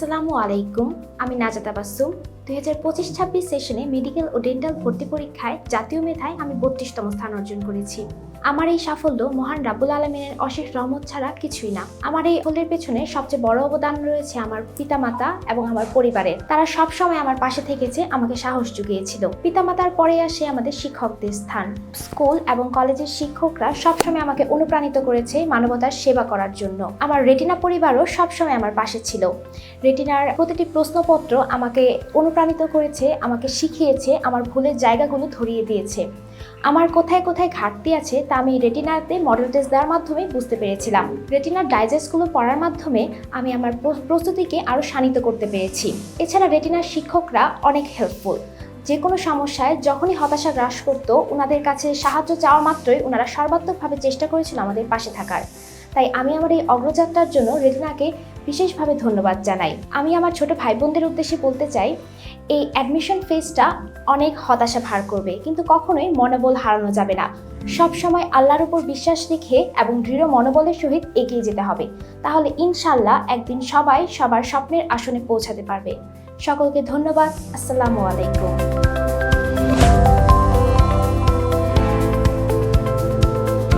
আসসালামু আলাইকুম আমি নাজাতা বাসুম দুই হাজার পঁচিশ ছাব্বিশ সেশনে মেডিকেল ও ডেন্টাল ভর্তি পরীক্ষায় জাতীয় মেধায় আমি বত্রিশতম স্থান অর্জন করেছি। আমার এই সাফল্য মহান রাব্বুল আলমিনের অশেষ রহমত ছাড়া কিছুই না। আমার এই ফলের পেছনে সবচেয়ে বড় অবদান রয়েছে আমার পিতামাতা এবং আমার পরিবারের। তারা সব সময় আমার পাশে থেকেছে, আমাকে সাহস জুগিয়েছিল। পিতামাতার পরে আসে আমাদের শিক্ষকদের স্থান। স্কুল এবং কলেজের শিক্ষকরা সবসময় আমাকে অনুপ্রাণিত করেছে মানবতার সেবা করার জন্য। আমার রেটিনা পরিবারও সবসময় আমার পাশে ছিল। রেটিনার প্রতিটি প্রশ্নপত্র আমাকে অনুপ্রাণিত করেছে, আমাকে শিখিয়েছে, আমার ভুলের জায়গাগুলো ধরিয়ে দিয়েছে। আমার কোথায় কোথায় ঘাটতি আছে তা আমি রেটিনাতে মডেল টেস্ট দেওয়ার মাধ্যমে বুঝতে পেরেছিলাম। রেটিনার ডাইজেস্টগুলো পড়ার মাধ্যমে আমি আমার প্রস্তুতিকে আরও শানিত করতে পেরেছি। এছাড়া রেটিনার শিক্ষকরা অনেক হেল্পফুল যে কোনো সমস্যায় যখনই হতাশা গ্রাস করতো ওনাদের কাছে সাহায্য চাওয়া মাত্রই ওনারা সর্বাত্মকভাবে চেষ্টা করেছিল আমাদের পাশে থাকার। তাই আমি আমার এই অগ্রযাত্রার জন্য রেটিনাকে বিশেষভাবে ধন্যবাদ জানাই। আমি আমার ছোট ভাই বোনদের উদ্দেশ্যে বলতে চাই, এই অ্যাডমিশন ফেজটা অনেক হতাশা ভার করবে, কিন্তু কখনোই মনোবল হারানো যাবে না। সব সময় আল্লাহর উপর বিশ্বাস রেখে এবং দৃঢ় মনোবলের সহিত এগিয়ে যেতে হবে। তাহলে ইনশাল্লাহ একদিন সবাই সবার স্বপ্নের আসনে পৌঁছাতে পারবে। সকলকে ধন্যবাদ। আসসালামু আলাইকুম।